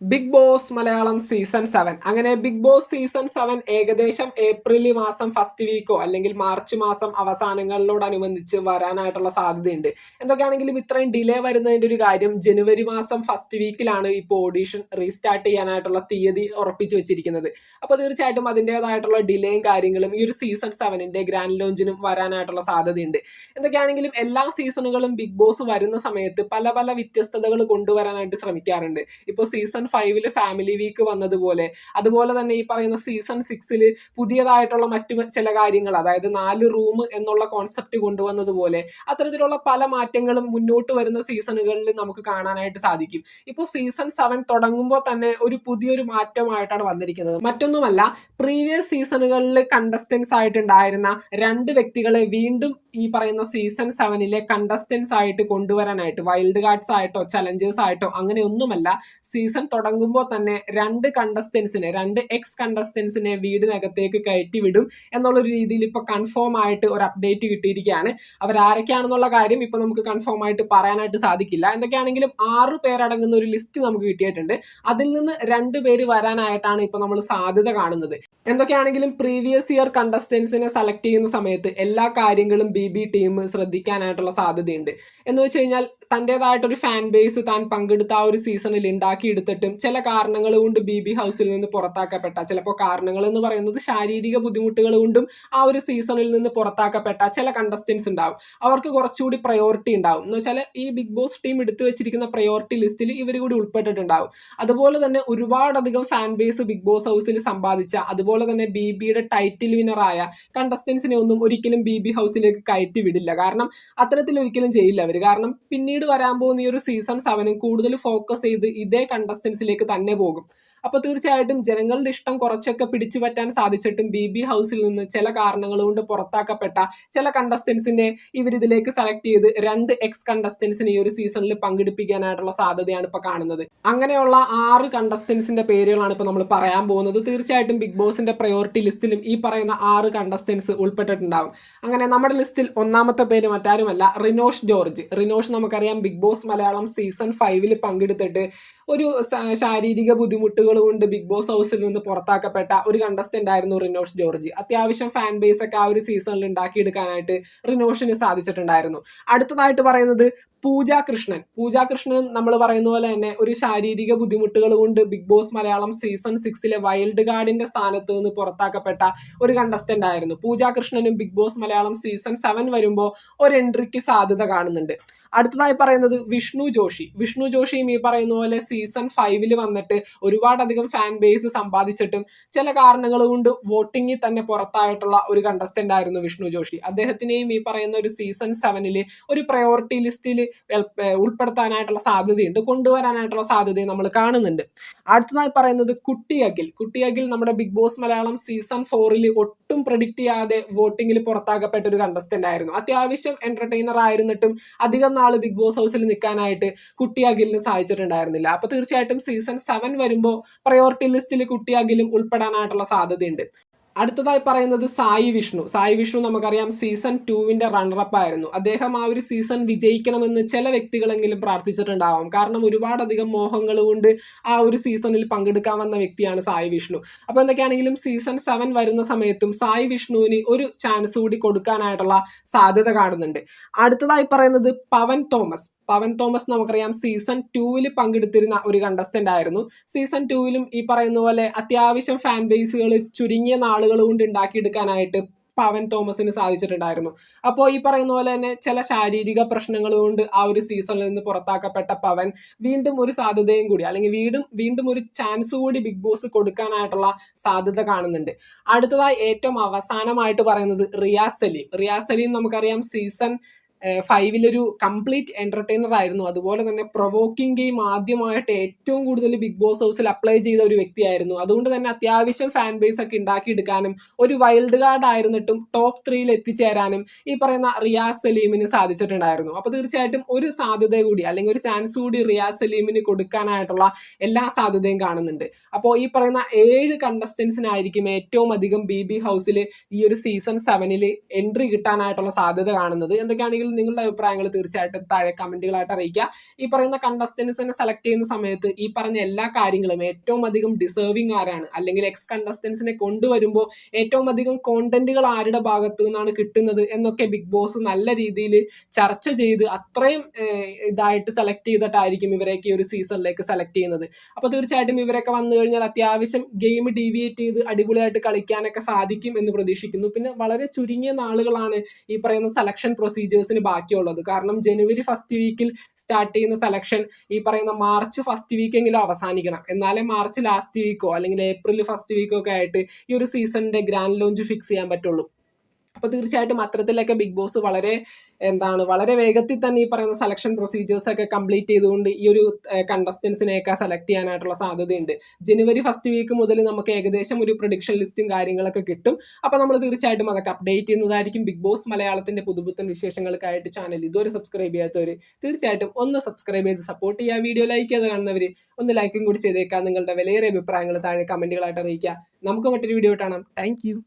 Big Boss Malayalam season seven അങ്ങനെ big Boss season seven ഏകദേശം April മാസം first വീക്കോ അല്ലെങ്കിൽ മാർച്ച് മാസം അവസാനങ്ങളിലോടനുബന്ധിച്ച് വരാനായിട്ടുള്ള സാധ്യതയുണ്ട്. എന്തൊക്കെയാണെങ്കിലും ഇത്രയും ഡിലേ വരുന്നതിന്റെ ഒരു കാര്യം ജനുവരി മാസം ഫസ്റ്റ് വീക്കിലാണ് ഇപ്പോൾ ഓഡീഷൻ റീസ്റ്റാർട്ട് ചെയ്യാനായിട്ടുള്ള തീയതി ഉറപ്പിച്ചു വെച്ചിരിക്കുന്നത്. അപ്പോൾ തീർച്ചയായിട്ടും അതിന്റേതായിട്ടുള്ള ഡിലേയും കാര്യങ്ങളും ഈ ഒരു സീസൺ സെവനിന്റെ ഗ്രാൻഡ് ലോഞ്ചിനും വരാനായിട്ടുള്ള സാധ്യതയുണ്ട്. എന്തൊക്കെയാണെങ്കിലും എല്ലാ സീസണുകളും ബിഗ് ബോസ് വരുന്ന സമയത്ത് പല പല വ്യത്യസ്തതകൾ കൊണ്ടുവരാനായിട്ട് ശ്രമിക്കാറുണ്ട്. ഇപ്പോൾ സീസൺ ഫൈവിൽ ഫാമിലി വീക്ക് വന്നതുപോലെ. അതുപോലെ തന്നെ ഈ പറയുന്ന സീസൺ സിക്സിൽ പുതിയതായിട്ടുള്ള മറ്റു ചില കാര്യങ്ങൾ അതായത് നാല് റൂം എന്നുള്ള കോൺസെപ്റ്റ് കൊണ്ടുവന്നതുപോലെ അത്തരത്തിലുള്ള പല മാറ്റങ്ങളും മുന്നോട്ട് വരുന്ന സീസണുകളിൽ നമുക്ക് കാണാനായിട്ട് സാധിക്കും. ഇപ്പോൾ സീസൺ സെവൻ തുടങ്ങുമ്പോൾ തന്നെ ഒരു പുതിയൊരു മാറ്റമായിട്ടാണ് വന്നിരിക്കുന്നത്. മറ്റൊന്നുമല്ല പ്രീവിയസ് സീസണുകളിൽ കണ്ടസ്റ്റൻസ് ആയിട്ടുണ്ടായിരുന്ന രണ്ട് വ്യക്തികളെ വീണ്ടും ഈ പറയുന്ന സീസൺ സെവനിലെ കണ്ടസ്റ്റൻസ് ആയിട്ട് കൊണ്ടുവരാനായിട്ട് വൈൽഡ് കാർഡ്സ് ആയിട്ടോ ചലഞ്ചേഴ്സ് ആയിട്ടോ അങ്ങനെ ഒന്നുമല്ല സീസൺ തുടങ്ങുമ്പോൾ തന്നെ രണ്ട് കണ്ടസ്റ്റൻസിനെ രണ്ട് എക്സ് കണ്ടസ്റ്റൻസിനെ വീടിനകത്തേക്ക് കയറ്റി വിടും എന്നുള്ള ഒരു രീതിയിൽ ഇപ്പോൾ കൺഫേം ആയിട്ട് ഒരു അപ്ഡേറ്റ് കിട്ടിയിരിക്കുകയാണ്. അവർ ആരൊക്കെയാണെന്നുള്ള കാര്യം ഇപ്പോൾ നമുക്ക് കൺഫേം ആയിട്ട് പറയാനായിട്ട് സാധിക്കില്ല. എന്തൊക്കെയാണെങ്കിലും ആറ് പേരടങ്ങുന്ന ഒരു ലിസ്റ്റ് നമുക്ക് കിട്ടിയിട്ടുണ്ട്. അതിൽ നിന്ന് രണ്ട് പേര് വരാനായിട്ടാണ് ഇപ്പോൾ നമ്മൾ സാധ്യത കാണുന്നത്. എന്തൊക്കെയാണെങ്കിലും പ്രീവിയസ് ഇയർ കണ്ടസ്റ്റൻസിനെ സെലക്ട് ചെയ്യുന്ന സമയത്ത് എല്ലാ കാര്യങ്ങളും ബി ബി ടീം ശ്രദ്ധിക്കാനായിട്ടുള്ള സാധ്യതയുണ്ട്. എന്ന് വെച്ച് കഴിഞ്ഞാൽ തന്റെതായിട്ടൊരു ഫാൻ ബേസ് താൻ പങ്കെടുത്ത ആ ഒരു സീസണിൽ ഉണ്ടാക്കിയെടുത്തിട്ടും ചില കാരണങ്ങൾ കൊണ്ട് ബി ബി ഹൗസിൽ നിന്ന് പുറത്താക്കപ്പെട്ട ചിലപ്പോൾ കാരണങ്ങൾ എന്ന് പറയുന്നത് ശാരീരിക ബുദ്ധിമുട്ടുകൾ കൊണ്ടും ആ ഒരു സീസണിൽ നിന്ന് പുറത്താക്കപ്പെട്ട ചില കണ്ടസ്റ്റൻസ് ഉണ്ടാവും. അവർക്ക് കുറച്ചുകൂടി പ്രയോറിറ്റി ഉണ്ടാവും. എന്ന് വെച്ചാൽ ഈ ബിഗ് ബോസ് ടീം എടുത്തു വെച്ചിരിക്കുന്ന പ്രയോറിറ്റി ലിസ്റ്റിൽ ഇവർ കൂടി ഉൾപ്പെട്ടിട്ടുണ്ടാവും. അതുപോലെ തന്നെ ഒരുപാടധികം ഫാൻ ബേസ് ബിഗ് ബോസ് ഹൗസിൽ സമ്പാദിച്ച അതുപോലെ തന്നെ ബി ബിയുടെ ടൈറ്റിൽ വിന്നറായ കണ്ടസ്റ്റൻസിനെ ഒന്നും ഒരിക്കലും ബി ബി ഹൗസിലേക്ക് കയറ്റി വിടില്ല. കാരണം അത്തരത്തിൽ ഒരിക്കലും ചെയ്യില്ല അവർ കാരണം പിന്നീട് വരാൻ പോകുന്ന ഈ ഒരു സീസൺ സെവനും കൂടുതൽ ഫോക്കസ് ചെയ്ത് ഇതേ കണ്ടസ്റ്റൻസിലേക്ക് തന്നെ പോകും. അപ്പോൾ തീർച്ചയായിട്ടും ജനങ്ങളുടെ ഇഷ്ടം കുറച്ചൊക്കെ പിടിച്ചു പറ്റാൻ സാധിച്ചിട്ടും ബി ബി ഹൗസിൽ നിന്ന് ചില കാരണങ്ങൾ കൊണ്ട് പുറത്താക്കപ്പെട്ട ചില കണ്ടസ്റ്റൻസിനെ ഇവരിതിലേക്ക് സെലക്ട് ചെയ്ത് രണ്ട് എക്സ് കണ്ടസ്റ്റൻസിനെ ഈ ഒരു സീസണിൽ പങ്കെടുപ്പിക്കാനായിട്ടുള്ള സാധ്യതയാണ് ഇപ്പോൾ കാണുന്നത്. അങ്ങനെയുള്ള ആറ് കണ്ടസ്റ്റൻസിന്റെ പേരുകളാണ് ഇപ്പോൾ നമ്മൾ പറയാൻ പോകുന്നത്. തീർച്ചയായിട്ടും ബിഗ് ബോസിന്റെ പ്രയോറിറ്റി ലിസ്റ്റിലും ഈ പറയുന്ന ആറ് കണ്ടസ്റ്റൻസ് ഉൾപ്പെട്ടിട്ടുണ്ടാവും. അങ്ങനെ നമ്മുടെ ലിസ്റ്റിൽ ഒന്നാമത്തെ പേര് മറ്റാരുമല്ല റിനോഷ് ജോർജ്. റിനോഷ് നമുക്കറിയാം ബിഗ് ബോസ് മലയാളം സീസൺ ഫൈവിൽ പങ്കെടുത്തിട്ട് ഒരു ശാരീരിക ബുദ്ധിമുട്ടുകൾ കൊണ്ട് ബിഗ് ബോസ് ഹൗസിൽ നിന്ന് പുറത്താക്കപ്പെട്ട ഒരു കണ്ടസ്റ്റന്റ് ആയിരുന്നു റിനോഷ് ജോർജ്. അത്യാവശ്യം ഫാൻ ബേസ് ഒക്കെ ആ ഒരു സീസണിൽ ഉണ്ടാക്കിയെടുക്കാനായിട്ട് റിനോഷിന് സാധിച്ചിട്ടുണ്ടായിരുന്നു. അടുത്തതായിട്ട് പറയുന്നത് പൂജ കൃഷ്ണൻ. പൂജ കൃഷ്ണൻ നമ്മൾ പറയുന്ന പോലെ തന്നെ ഒരു ശാരീരിക ബുദ്ധിമുട്ടുകൾ കൊണ്ട് ബിഗ് ബോസ് മലയാളം സീസൺ സിക്സിലെ വൈൽഡ് ഗാർഡിന്റെ സ്ഥാനത്ത് നിന്ന് പുറത്താക്കപ്പെട്ട ഒരു കണ്ടസ്റ്റന്റ് ആയിരുന്നു. പൂജ കൃഷ്ണനും Big Boss Malayalam season seven വരുമ്പോൾ ഒരു എൻട്രിക്ക് സാധ്യത കാണുന്നുണ്ട്. അടുത്തതായി പറയുന്നത് വിഷ്ണു ജോഷി. വിഷ്ണു ജോഷിയും ഈ പറയുന്ന പോലെ സീസൺ ഫൈവിൽ വന്നിട്ട് ഒരുപാടധികം ഫാൻ ബേസ് സമ്പാദിച്ചിട്ടും ചില കാരണങ്ങൾ കൊണ്ട് വോട്ടിങ്ങിൽ തന്നെ പുറത്തായിട്ടുള്ള ഒരു കണ്ടസ്റ്റന്റ് ആയിരുന്നു വിഷ്ണു ജോഷി. അദ്ദേഹത്തിനെയും ഈ പറയുന്ന ഒരു സീസൺ സെവനിൽ ഒരു പ്രയോറിറ്റി ലിസ്റ്റിൽ ഉൾപ്പെടുത്താനായിട്ടുള്ള സാധ്യതയുണ്ട്. കൊണ്ടുവരാനായിട്ടുള്ള സാധ്യതയും നമ്മൾ കാണുന്നുണ്ട്. അടുത്തതായി പറയുന്നത് കുട്ടി അഖിൽ. കുട്ടി അഖിൽ നമ്മുടെ ബിഗ് ബോസ് മലയാളം സീസൺ ഫോറിൽ ഒട്ടും പ്രഡിക്റ്റ് ചെയ്യാതെ വോട്ടിങ്ങിൽ പുറത്താക്കപ്പെട്ട ഒരു കണ്ടസ്റ്റന്റ് ആയിരുന്നു. അത്യാവശ്യം എന്റർടൈനർ ആയിരുന്നിട്ടും അധികം നാൾ ബിഗ് ബോസ് ഹൗസിൽ നിൽക്കാനായിട്ട് കുട്ടി അഖിലിന് സാധിച്ചിട്ടുണ്ടായിരുന്നില്ല അപ്പൊ തീർച്ചയായിട്ടും സീസൺ സെവൻ വരുമ്പോൾ പ്രയോറിറ്റി ലിസ്റ്റിൽ കുട്ടി അഖിലും ഉൾപ്പെടാനായിട്ടുള്ള സാധ്യതയുണ്ട്. അടുത്തതായി പറയുന്നത് സായി വിഷ്ണു. സായി വിഷ്ണു നമുക്കറിയാം സീസൺ ടുവിന്റെ റണ്ണറപ്പ് ആയിരുന്നു. അദ്ദേഹം ആ ഒരു സീസൺ വിജയിക്കണമെന്ന് ചില വ്യക്തികളെങ്കിലും പ്രാർത്ഥിച്ചിട്ടുണ്ടാവാം. കാരണം ഒരുപാടധികം മോഹങ്ങൾ കൊണ്ട് ആ ഒരു സീസണിൽ പങ്കെടുക്കാൻ വന്ന വ്യക്തിയാണ് സായി വിഷ്ണു. അപ്പോൾ എന്തൊക്കെയാണെങ്കിലും സീസൺ സെവൻ വരുന്ന സമയത്തും സായി വിഷ്ണുവിന് ഒരു ചാൻസ് കൂടി കൊടുക്കാനായിട്ടുള്ള സാധ്യത കാണുന്നുണ്ട്. അടുത്തതായി പറയുന്നത് പവൻ തോമസ്. പവൻ തോമസ് നമുക്കറിയാം സീസൺ ടൂവിൽ പങ്കെടുത്തിരുന്ന ഒരു കണ്ടസ്റ്റന്റ് ആയിരുന്നു. സീസൺ ടൂവിലും ഈ പറയുന്ന പോലെ അത്യാവശ്യം ഫാൻ ബേസുകൾ ചുരുങ്ങിയ നാളുകൾ കൊണ്ട് ഉണ്ടാക്കിയെടുക്കാനായിട്ട് പവൻ തോമസിന് സാധിച്ചിട്ടുണ്ടായിരുന്നു. അപ്പോൾ ഈ പറയുന്ന പോലെ തന്നെ ചില ശാരീരിക പ്രശ്നങ്ങൾ കൊണ്ട് ആ ഒരു സീസണിൽ നിന്ന് പുറത്താക്കപ്പെട്ട പവൻ വീണ്ടും ഒരു സാധ്യതയും കൂടി അല്ലെങ്കിൽ വീണ്ടും വീണ്ടും ഒരു ചാൻസ് കൂടി ബിഗ് ബോസ് കൊടുക്കാനായിട്ടുള്ള സാധ്യത കാണുന്നുണ്ട്. അടുത്തതായി ഏറ്റവും അവസാനമായിട്ട് പറയുന്നത് റിയാസ് സലീം. റിയാസ് സലീം നമുക്കറിയാം സീസൺ ഫൈവിലൊരു കംപ്ലീറ്റ് എന്റർടൈനർ ആയിരുന്നു. അതുപോലെ തന്നെ പ്രൊവോക്കിംഗ് ഗെയിം ആദ്യമായിട്ട് ഏറ്റവും കൂടുതൽ ബിഗ് ബോസ് ഹൗസിൽ അപ്ലൈ ചെയ്ത ഒരു വ്യക്തിയായിരുന്നു. അതുകൊണ്ട് തന്നെ അത്യാവശ്യം ഫാൻ ബേസ് ഒക്കെ ഉണ്ടാക്കിയെടുക്കാനും ഒരു വൈൽഡ് കാർഡ് ആയിരുന്നിട്ടും ടോപ്പ് ത്രീയിൽ എത്തിച്ചേരാനും ഈ പറയുന്ന റിയാസ് സലീമിന് സാധിച്ചിട്ടുണ്ടായിരുന്നു. അപ്പോൾ തീർച്ചയായിട്ടും ഒരു സാധ്യത കൂടി അല്ലെങ്കിൽ ഒരു ചാൻസ് കൂടി റിയാസ് സലീമിന് കൊടുക്കാനായിട്ടുള്ള എല്ലാ സാധ്യതയും കാണുന്നുണ്ട്. അപ്പോൾ ഈ പറയുന്ന ഏഴ് കണ്ടസ്റ്റൻസിനായിരിക്കും ഏറ്റവും അധികം ബി ബി ഹൗസിൽ ഈ ഒരു സീസൺ സെവനിൽ എൻട്രി കിട്ടാനായിട്ടുള്ള സാധ്യത കാണുന്നത്. എന്തൊക്കെയാണെങ്കിലും നിങ്ങളുടെ അഭിപ്രായങ്ങൾ തീർച്ചയായിട്ടും താഴെ കമന്റുകളായിട്ട് അറിയിക്കുക. ഈ പറയുന്ന കണ്ടസ്റ്റൻസിനെ സെലക്ട് ചെയ്യുന്ന സമയത്ത് ഈ പറഞ്ഞ എല്ലാ കാര്യങ്ങളും ഏറ്റവും അധികം ഡിസേർവിംഗ് ആരാണ്? അല്ലെങ്കിൽ എക്സ് കണ്ടസ്റ്റൻസിനെ കൊണ്ടുവരുമ്പോൾ ഏറ്റവും അധികം കോണ്ടന്റുകൾ ആരുടെ ഭാഗത്തു നിന്നാണ് കിട്ടുന്നത് എന്നൊക്കെ ബിഗ് ബോസ് നല്ല രീതിയിൽ ചർച്ച ചെയ്ത് അത്രയും ഇതായിട്ട് സെലക്ട് ചെയ്തിട്ടായിരിക്കും ഇവരെയൊക്കെ ഒരു സീസണിലേക്ക് സെലക്ട് ചെയ്യുന്നത്. അപ്പോൾ തീർച്ചയായിട്ടും ഇവരൊക്കെ വന്നു കഴിഞ്ഞാൽ അത്യാവശ്യം ഗെയിം ഡീവിയേറ്റ് ചെയ്ത് അടിപൊളിയായിട്ട് കളിക്കാനൊക്കെ സാധിക്കും എന്ന് പ്രതീക്ഷിക്കുന്നു. പിന്നെ വളരെ ചുരുങ്ങിയ നാളുകളാണ് ഈ പറയുന്ന സെലക്ഷൻ പ്രൊസീജിയേഴ്സിന് ബാക്കിയുള്ളത്. കാരണം ജനുവരി ഫസ്റ്റ് വീക്കിൽ സ്റ്റാർട്ട് ചെയ്യുന്ന സെലക്ഷൻ ഈ പറയുന്ന മാർച്ച് ഫസ്റ്റ് വീക്കെങ്കിലും അവസാനിക്കണം. എന്നാലേ മാർച്ച് ലാസ്റ്റ് വീക്കോ അല്ലെങ്കിൽ ഏപ്രിൽ ഫസ്റ്റ് വീക്കോ ഒക്കെ ആയിട്ട് ഈ ഒരു സീസണിന്റെ ഗ്രാൻഡ് ലോഞ്ച് ഫിക്സ് ചെയ്യാൻ പറ്റുള്ളൂ. അപ്പോൾ തീർച്ചയായിട്ടും അത്തരത്തിലൊക്കെ ബിഗ് ബോസ് വളരെ എന്താണ് വളരെ വേഗത്തിൽ തന്നെ ഈ പറയുന്ന സെലക്ഷൻ പ്രൊസീജിയേഴ്സ് ഒക്കെ കംപ്ലീറ്റ് ചെയ്തുകൊണ്ട് ഈ ഒരു കണ്ടസ്റ്റൻസിനെയൊക്കെ സെലക്ട് ചെയ്യാനായിട്ടുള്ള സാധ്യതയുണ്ട്. ജനുവരി ഫസ്റ്റ് വീക്ക് മുതൽ നമുക്ക് ഏകദേശം ഒരു പ്രൊഡിക്ഷൻ ലിസ്റ്റും കാര്യങ്ങളൊക്കെ കിട്ടും. അപ്പോൾ നമ്മൾ തീർച്ചയായിട്ടും അതൊക്കെ അപ്ഡേറ്റ് ചെയ്യുന്നതായിരിക്കും ബിഗ് ബോസ് മലയാളത്തിന്റെ പുതുപുത്തൻ വിശേഷങ്ങൾക്കായിട്ട് ചാനൽ ഇതുവരെ സബ്സ്ക്രൈബ് ചെയ്യാത്തവർ തീർച്ചയായിട്ടും ഒന്ന് സബ്സ്ക്രൈബ് ചെയ്ത് സപ്പോർട്ട് ചെയ്യുക. വീഡിയോ ലൈക്ക് ചെയ്ത് കാണുന്നവർ ഒന്ന് ലൈക്കും കൂടി ചെയ്തേക്കാം നിങ്ങളുടെ വിലയേറിയ അഭിപ്രായങ്ങൾ താഴെ കമന്റുകളായിട്ട് അറിയിക്കുക. നമുക്ക് മറ്റൊരു വീഡിയോ കാണാം. താങ്ക്